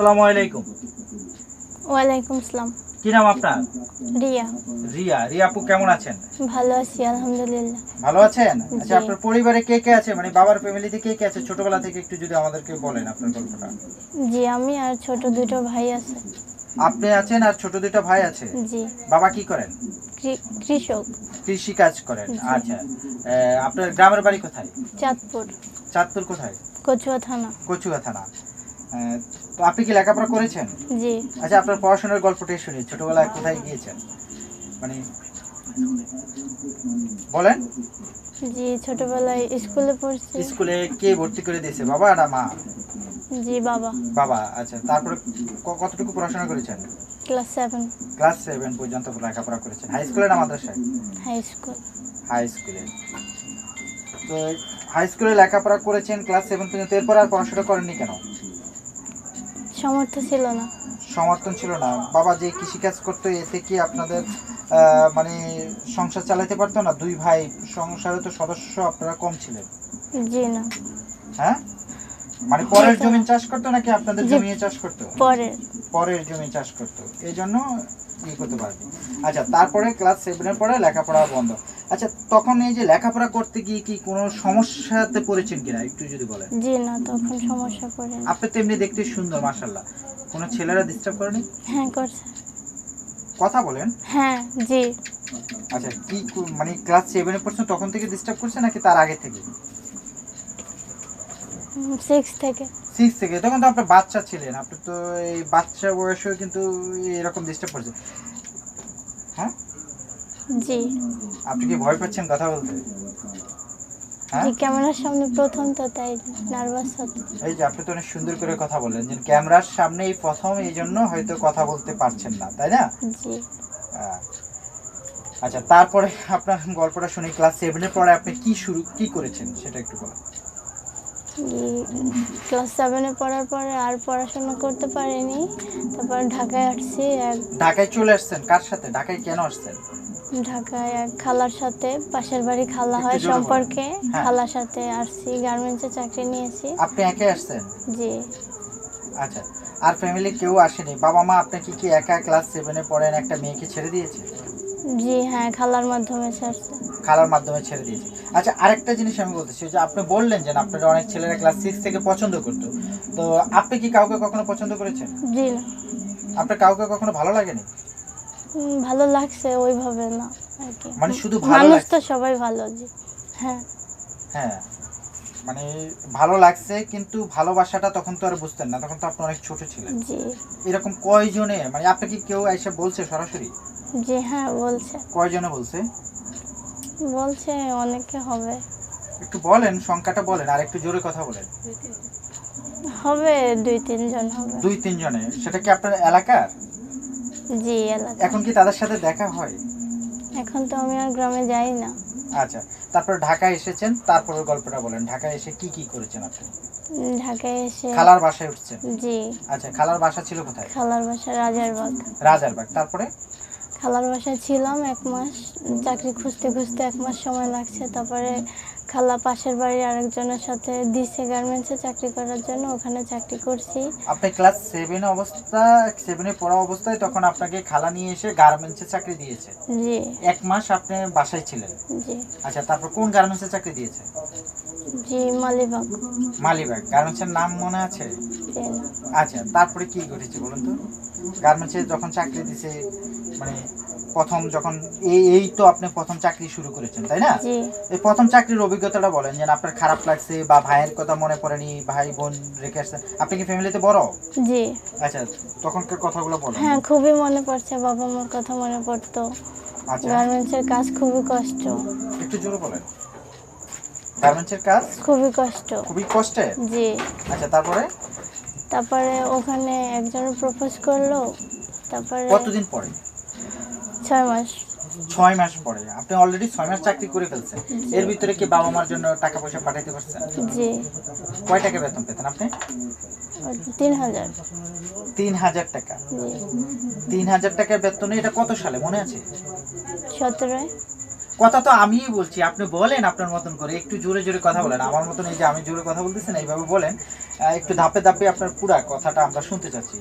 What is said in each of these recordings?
আসসালামু আলাইকুম। ওয়ালাইকুম আসসালাম। কি নাম আপনার? রিয়া। রিয়া। রিয়া আপু কেমন আছেন? ভালো আছি আলহামদুলিল্লাহ। ভালো আছেন? আচ্ছা আপনার পরিবারে কে কে আছে? মানে বাবার ফ্যামিলিতে কে কে আছে? ছোটবেলা থেকে একটু যদি আমাদেরকে বলেন আপনার গল্পটা। জি আমি আর ছোট দুটো ভাই আছে। আপনি আছেন আর ছোট দুটো ভাই আছে? জি। বাবা কি করেন? কৃষক। কৃষি কাজ করেন। আচ্ছা আপনার গ্রামের বাড়ি কোথায়? চাঁদপুর। চাঁদপুর কোথায়? কচুয়া থানা। কচুয়া থানা। তো আপনি কি লেখাপড়া করেছেন? জি। আচ্ছা আপনার পড়াশোনার গল্পটাই শুনি। ছোটবেলায় কোথায় গিয়েছেন? মানে বলেন। জি ছোটবেলায় স্কুলে পড়ছি। স্কুলে কে ভর্তি করে দিয়েছে বাবা না মা? জি বাবা। বাবা আচ্ছা তারপরে কতটুকু পড়াশোনা করেছেন? Class seven. ক্লাস সেভেন পর্যন্ত লেখাপড়া করেছেন। হাই স্কুলে না মাদ্রাসায়? High school. হাই স্কুলে। তো হাই স্কুলে লেখাপড়া করেছেন ক্লাস সেভেন পর্যন্ত। এরপর আর পড়াশোনা করেননি কেন? সামর্থ্য ছিল না। সমর্থন ছিল না। বাবা যে কৃষিকাজ করতো এতে কি আপনাদের মানে সংসার চালাতে পারতো না? দুই ভাই সংসারে তো সদস্য আপনারা কম ছিলেন। জি না। হ্যাঁ? মানে পরের জমি চাষ করতো নাকি আপনাদের জমি চাষ করতো? পরে পরের জমি চাষ করতো। এই জন্য ই করতে পারবে। আচ্ছা তারপরে ক্লাস সেভেনের পরে লেখাপড়া বন্ধ। আচ্ছা তখন এই যে লেখাপড়া করতে গিয়ে কি কোনো সমস্যাতে পড়েছেন কিনা একটু যদি বলেন? জি না তখন সমস্যা পড়ে আপনি তো এমনি দেখতে সুন্দর মাসাল্লাহ কোনো ছেলেরা ডিস্টার্ব করেনি? হ্যাঁ করছে। কথা বলেন। হ্যাঁ জি। আচ্ছা কি মানে ক্লাস সেভেনে পড়ছেন তখন থেকে ডিস্টার্ব করছে নাকি তার আগে থেকে? সিক্স থেকে। সিক্স থেকে তখন তো আপনার বাচ্চা ছিলেন আপনি তো এই বাচ্চা বয়সেও কিন্তু এরকম ডিস্টার্ব করছে। হ্যাঁ? জি। আপনি কি ভয় পাচ্ছেন কথা বলতে? হ্যাঁ? জি ক্যামেরার সামনে প্রথম তো তাই নার্ভাস হতো এই যে আপনি তো অনেক সুন্দর করে কথা বললেন যে ক্যামেরার সামনে এই প্রথম এই জন্য হয়তো কথা বলতে পারছেন না তাই না? জি। আচ্ছা তারপরে আপনার গল্পটা শুনি ক্লাস সেভেনের পরে আপনি কি শুরু কি করেছেন সেটা একটু বলুন। ক্লাস সেভেনে পড়ার পরে আর পড়াশোনা করতে পারিনি তারপর ঢাকায় আসছি ঢাকায় চলে আসছেন? কার সাথে? ঢাকায় কেন আসছেন? ঢাকায় এক খালার সাথে পাশের বাড়ি খালা হয় সম্পর্কে। হ্যাঁ। খালার সাথে আসছি গার্মেন্টসে চাকরি নিয়েছি। আপনি একে আসছেন? জি। আচ্ছা আর ফ্যামিলি কেউ আসেনি? বাবা মা আপনাকে কি একা ক্লাস সেভেনে পড়েন? একটা মেয়েকে ছেড়ে দিয়েছে? জি হ্যাঁ খালার মাধ্যমে ছাড়ছে খালার মাধ্যমে ছেড়ে দিয়েছে। আচ্ছা আরেকটা জিনিস আমি বলতেছি যে আপনি বললেন যে আপনার অনেক ছেলেরা ক্লাস সিক্স থেকে পছন্দ করতো। তো আপনি কি কাউকে কখনো পছন্দ করেছেন? জি না। আপনার কাউকে কখনো ভালো লাগেনি? ভালো লাগছে ওইভাবে না আর কি। মানে শুধু ভালো মানুষ লাগছে তো সবাই ভালো জি হ্যাঁ। হ্যাঁ মানে ভালো লাগছে কিন্তু ভালোবাসাটা তখন তো আর বুঝতেন না তখন তো আপনি অনেক ছোট ছিলেন। জি। এরকম কয়জনে মানে আপনাকে কেউ এসে বলছে সরাসরি? জি হ্যাঁ বলছে। কয়জনে বলছে? বলছে অনেকে হবে। একটু বলেন সংখ্যাটা বলেন আর একটু জোরে কথা বলেন। হবে দুই তিনজন হবে। দুই তিনজনে সেটা কি আপনার এলাকার? জি এলাকা এখন কি তাদের সাথে দেখা হয়? এখন তো আমি আর গ্রামে যাই না। আচ্ছা তারপর ঢাকায় এসেছেন তারপরে গল্পটা বলেন। ঢাকায় এসে কি কি করেছেন আপনি? ঢাকায় এসে খালার বাসায় উঠছেন? জি। আচ্ছা খালার বাসা ছিল কোথায়? খালার বাসা রাজারবাগ রাজারবাগ তারপরে? খালার বাসায় ছিলাম এক মাস। চাকরি খুঁজতে খুঁজতে এক মাস সময় লাগছে। তারপরে খালা পাশের বাড়ির আরেকজনের সাথে দিছে গার্মেন্টসে চাকরি করার জন্য ওখানে চাকরি করছি। আপনি ক্লাস সেভেন অবস্থা সেভেনে পড়া অবস্থায় তখন আপনাকে খালা নিয়ে এসে গার্মেন্টসে চাকরি দিয়েছে? জি। এক মাস আপনি বাসায় ছিলেন? জি। আচ্ছা তারপর কোন গার্মেন্টসে চাকরি দিয়েছে? জি মালিবাগ। মালিবাগ। গার্মেন্টসের নাম মনে আছে? আচ্ছা তারপরে কি ঘটেছে বলুন তো? গার্মেন্টসে যখন চাকরি দিছে মানে প্রথম যখন এই এই তো আপনি প্রথম চাকরি শুরু করেছেন তাই না? এই প্রথম চাকরির অভিজ্ঞতাটা বলেন যে আপনার খারাপ লাগছে বা ভাইয়ের কথা মনে পড়েনি ভাই বোন রেখে আসছেন আপনি কি ফ্যামিলিতে বড়? জি। আচ্ছা তখনকার কথাগুলো বলেন। হ্যাঁ খুবই মনে পড়ছে বাবা মার কথা মনে পড়তো। আচ্ছা। গার্মেন্টসের কাজ খুবই কষ্ট। একটু জোরে বলেন। গার্মেন্টসের কাজ? খুবই কষ্ট। খুবই কষ্টে? জি। আচ্ছা তারপরে? তারপরে ওখানে একজন প্রপোজ করল তারপরে কতদিন পরে? ছয় মাস। ছয় মাস পরে। আপনি অলরেডি ছয় মাস চাকরি করে ফেলছেন। এর ভিতরে কি বাবা মার জন্য টাকা পয়সা পাঠাইতে পারছেন? জি। কয় টাকা বেতন পেতেন আপনি? তিন হাজার। তিন হাজার টাকা। তিন হাজার টাকা বেতনে এটা কত সালে? মনে আছে? সতেরোয়। কথা তো আমিই বলছি আপনি বলেন আপনার মতন করে একটু জোরে জোরে কথা বলেন। আমার মতন এই যে আমি জোরে কথা বলতেছি না এইভাবে বলেন একটু ধাপে ধাপে আপনার পুরা কথাটা আমরা শুনতে চাচ্ছি।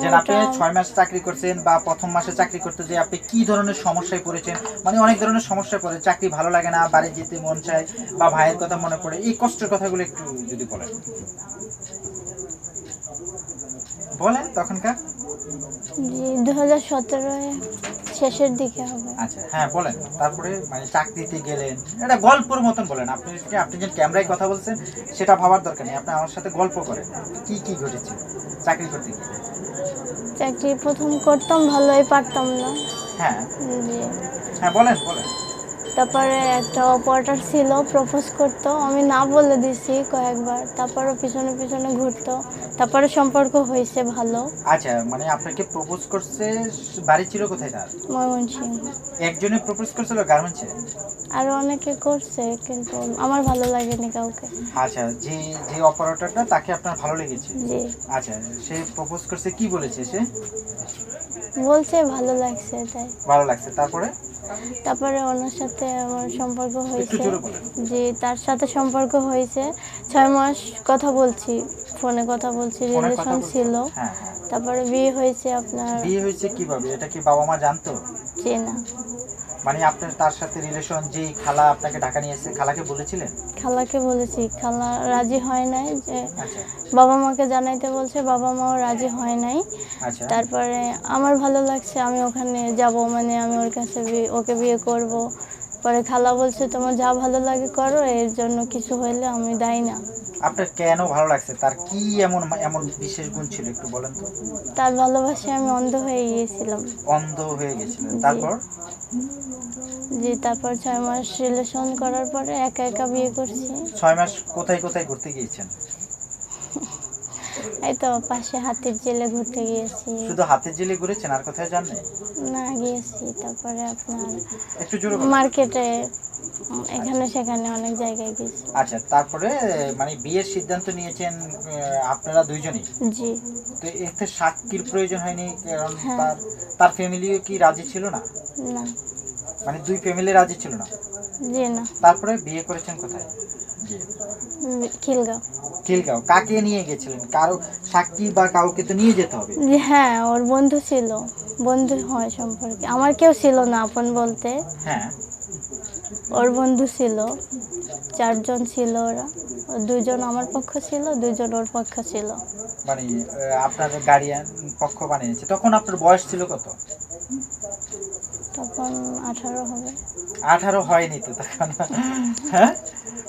যে আপনি ছয় মাস চাকরি করছেন বা প্রথম মাসে চাকরি করতে যে আপনি কি ধরনের সমস্যায় পড়েছেন মানে অনেক ধরনের সমস্যায় পড়ে চাকরি ভালো লাগে না বাড়ি যেতে মন চায় বা ভাইয়ের কথা মনে পড়ে এই কষ্টের কথাগুলো একটু যদি বলেন। বলেন তখনকার। দু হাজার সতেরোয়। শেষের দিকে হবে। আচ্ছা হ্যাঁ বলেন। তারপরে মানে চাকরিতে গেলেন। এটা গল্পের মতন বলেন। আপনি যে- আপনি যে ক্যামেরায় কথা বলছেন সেটা ভাবার দরকার নেই। আপনি আমার সাথে গল্প করেন। কি কি ঘটেছে? চাকরি করতে গিয়ে। চাকরি প্রথম করতাম ভালোই পারতাম না। হ্যাঁ। হ্যাঁ বলেন বলেন। তারপরে একটা অপারেটর ছিল প্রপোজ করতো। আমি না বলে দিছি কয়েকবার। তারপরে পিছনে পিছনে ঘুরতো। তারপরে সম্পর্ক হয়েছে ভালো। আচ্ছা মানে আপনাকে প্রপোজ করছে বাড়ি ছিল কোথায় তার? ময়মনসিংহ। একজনে প্রপোজ করছিল গার্মেন্টসে আরও অনেকে করছে কিন্তু আমার ভালো লাগেনি কাউকে। আচ্ছা যে যে অপারেটরটা তাকে আপনার ভালো লেগেছে? জি। আচ্ছা সে প্রপোজ করছে কি বলেছে সে? বলছে ভালো লাগছে তাই। ভালো লাগছে। তারপরে? তারপরে ওনার সাথে আমার সম্পর্ক হয়েছে। যে তার সাথে সম্পর্ক হয়েছে। ছয় মাস কথা বলছি ফোনে কথা বলছি রিলেশন ছিল। হ্যাঁ হ্যাঁ। তারপরে বিয়ে হয়েছে আপনার। বিয়ে হয়েছে কীভাবে? এটা কি বাবা মা জানতো? চেনা। মানে আপনার তার সাথে রিলেশন যেই খালা আপনাকে ঢাকা নিয়ে এসেছে খালাকে বলেছিলেন? খালাকে বলেছি খালা রাজি হয় নাই যে আচ্ছা। বাবা মাকে জানাইতে বলছে বাবা মাও রাজি হয় নাই। আচ্ছা। তারপরে আমার ভালো লাগছে আমি ওখানে যাব মানে আমি ওর কাছে বিয়ে- ওকে বিয়ে করব। পরে খালা বলছে তোমার যা ভালো লাগে করো এর জন্য কিছু হইলে আমি দায়ী না। আপনার কেন ভালো লাগছে? তার কি এমন এমন বিশেষ গুণ ছিল একটু বলেন তো? তার ভালোবাসে আমি অন্ধ হয়ে গিয়েছিলাম। অন্ধ হয়ে গেছিলেন। তারপর? জি তারপর ছয় মাস রিলেশন করার পরে একা একা বিয়ে করছি। ছয় মাস কোথায় কোথায় ঘুরতে গিয়েছেন? এই তো পাশে হাতির জেলে ঘুরতে গিয়েছি। শুধু হাতের জেলে ঘুরেছেন? আর কোথায় যান না গিয়েছি। তারপরে আপনার একটু জোরে মার্কেটে এখানে সেখানে অনেক জায়গায় গেছি আচ্ছা তারপরে মানে বিয়ের সিদ্ধান্ত নিয়েছেন আপনারা দুইজনই? জি। তো এতে সাক্ষীর প্রয়োজন হয়নি কারণ হ্যাঁ। তার তার ফ্যামিলিও কি রাজি ছিল না? না। মানে দুই ফ্যামিলি রাজি ছিল না? জি না। তারপরে বিয়ে করেছেন কোথায়? জি খিলগাঁও। খিলগাঁও কাকে নিয়ে গেছিলেন? কারও সাক্ষী বা কাউকে তো নিয়ে যেতে হবে। হ্যাঁ ওর বন্ধু ছিল। বন্ধু হয় সম্পর্কে। আমার কেউ ছিল না আপন বলতে। হ্যাঁ। ওর বন্ধু ছিল। চারজন ছিল ওরা। দুজন আমার পক্ষ ছিল দুজন ওর পক্ষ ছিল। মানে আপনার গার্ডিয়ান পক্ষ বানিয়েছে। তখন আপনার বয়স ছিল কত? তখন আঠারো হবে। আঠারো হয়নি তো তখন। হ্যাঁ?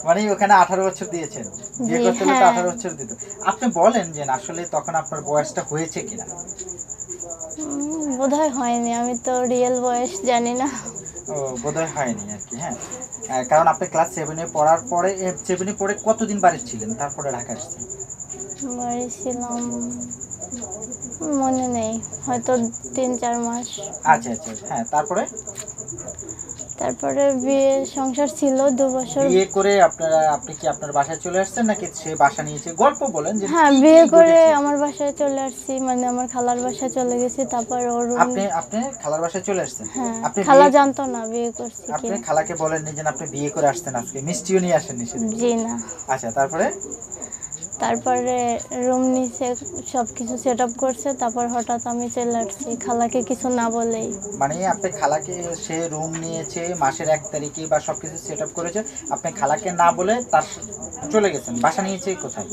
মানে ওখানে আঠারো বছর দিয়েছেন। বিয়ে করতে হলে তো হ্যাঁ। আঠারো বছর দিত। আপনি বলেন যে আসলে তখন আপনার বয়সটা হয়েছে কিনা? বোধ হয় হয়নি। আমি তো রিয়েল বয়স জানি না। ও বোধহয় হয়নি আর কি হ্যাঁ। কারণ আপনি ক্লাস সেভেনে পড়ার পরে সেভেনে পড়ে কতদিন বাড়ি ছিলেন? তারপরে ঢাকা আসছেন বাড়ি ছিলাম মনে নেই। হয়তো তিন চার মাস। আচ্ছা আচ্ছা। হ্যাঁ তারপরে? তারপরে বিয়ে সংসার ছিল দু বছর। বিয়ে করে আপনারা আপনি কি আপনার বাসায় চলে আসছেন নাকি সে বাসা নিয়েছে গল্প বলেন যে হ্যাঁ বিয়ে করে আমার বাসায় চলে আসছি মানে আমার খালার বাসায় চলে গেছি তারপর ওর আপনি আপনি খালার বাসায় চলে আসছেন? হ্যাঁ আপনি খালা জানতো না বিয়ে করছি আপনি কি খালাকে বলেননি যে আপনি বিয়ে করে আসছেন আজকে মিষ্টিও নিয়ে আসেননি সেদিন। জি না। আচ্ছা তারপরে? তারপরে রুম নিচে সব কিছু সেট আপ করছে তারপর হঠাৎ আমি চলে আসছি খালাকে কিছু না বলেই। মানে আপনি খালাকে সে রুম নিয়েছে মাসের এক তারিখে বা সব কিছু সেট আপ করেছে আপনি খালাকে না বলে তার চলে গেছেন বাসা নিয়েছে কোথায়?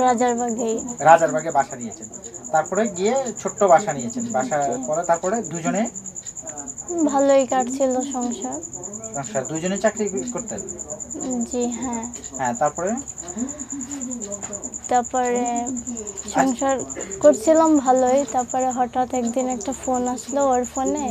রাজারবাগেই। রাজারবাগে বাসা নিয়েছেন। তারপরে গিয়ে ছোট্ট বাসা নিয়েছেন বাসা পরে তারপরে দুজনে ভালোই কাটছিল সংসার। সংসার দুজনে চাকরি করতেন? জি হ্যাঁ। হ্যাঁ তারপরে? তারপরে সংসার করছিলাম ভালোই তারপরে হঠাৎ একদিন একটা ফোন আসলো ওর ফোনে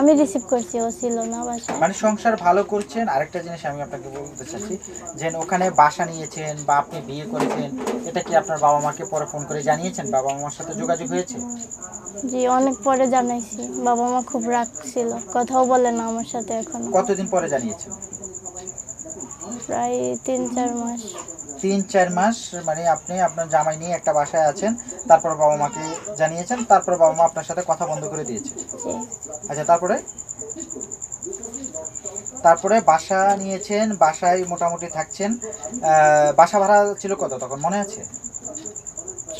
আমি রিসিভ করছি ও ছিল না বাসায়। মানে সংসার ভালো করছেন আরেকটা জিনিস আমি আপনাকে বলতে চাচ্ছি যে ওখানে বাসা নিয়েছেন বা আপনি বিয়ে করেছেন এটা কি আপনার বাবা মাকে পরে ফোন করে জানিয়েছেন? বাবা মার সাথে যোগাযোগ হয়েছে? জি অনেক পরে জানাইছি। বাবা মা খুব রাগ ছিল কথাও বলে না আমার সাথে এখন। কতদিন পরে জানিয়েছেন? প্রায় তিন চার মাস। তিন চার মাস মানে আপনি আপনার জামাই নিয়ে একটা বাসায় আছেন তারপর বাবা মাকে জানিয়েছেন তারপর বাবা মা আপনার সাথে কথা বন্ধ করে দিয়েছে। আচ্ছা তারপরে? তারপরে বাসা নিয়েছেন বাসায় মোটামুটি থাকছেন বাসা ভাড়া ছিল কত তখন মনে আছে?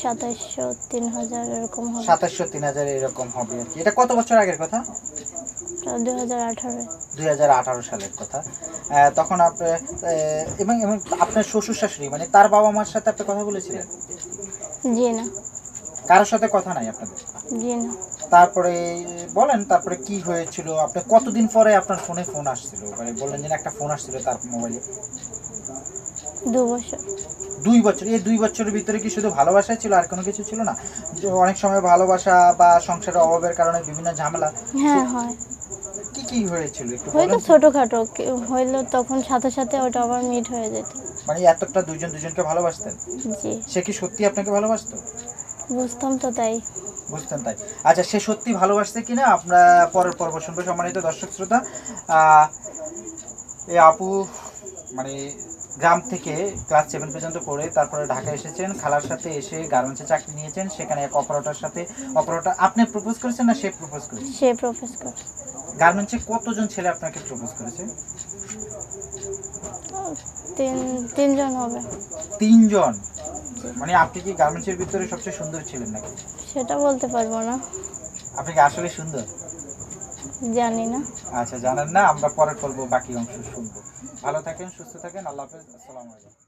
সাতাইশশো তিন হাজার এরকম হবে। সাতাশশো তিন হাজার এরকম হবে আর কি। এটা কত বছর আগের কথা? দুই হাজার আঠারো। দুই হাজার আঠারো সালের কথা। তখন আপনি এবং এবং আপনার শ্বশুর শাশুড়ি মানে তার বাবা মার সাথে আপনি কথা বলেছিলেন? জি না। কারোর সাথে কথা নাই আপনাদের? জি না। তারপরে বলেন তারপরে কি হয়েছিল? আপনি কতদিন পরে আপনার ফোনে ফোন আসছিল? মানে বললেন যে একটা ফোন আসছিল তার মোবাইলে। দু বছর। দুই বছর। এই দুই বছরের ভিতরে কি শুধু ভালোবাসাই ছিল আর কোনো কিছু ছিল না? অনেক সময় ভালোবাসা বা সংসারের অভাবের কারণে বিভিন্ন ঝামেলা। হ্যাঁ হয়। কি হয়েছিল? একটু হয়তো ছোটোখাটো হইল তখন সাথে সাথে ওটা আবার মিট হয়ে যেত। মানে এতটা দুজন দুজনকে ভালোবাসতেন? জি। সে কি সত্যি আপনাকে ভালোবাসতো? বুঝতাম তো তাই। বুঝতেন তাই। আচ্ছা সে সত্যি ভালোবাসছে কিনা আমরা পরের পর্ব শুনব সম্মানিত দর্শক শ্রোতা। এই আপু মানে গ্রাম থেকে ক্লাস সেভেন পর্যন্ত পড়ে তারপরে ঢাকা এসেছেন খালার সাথে এসে গার্মেন্টসে চাকরি নিয়েছেন সেখানে এক অপারেটার সাথে অপারেটার আপনি প্রপোজ করেছেন না সে প্রপোজ করেছে? সে প্রফেস করে গার্মেন্টসে কতজন ছেলে আপনাকে প্রপোজ করেছে? তিন তিনজন হবে। তিনজন? মানে আপনি কি গার্মেন্টসের ভিতরে সবচেয়ে সুন্দর ছিলেন নাকি? সেটা বলতে পারব না। আপনি কি আসলে সুন্দর? জানি না। আচ্ছা জানেন না আমরা পরের পর্ব বাকি অংশ শুনব। ভালো থাকেন সুস্থ থাকেন আল্লাহ হাফেজ আসসালামু আলাইকুম।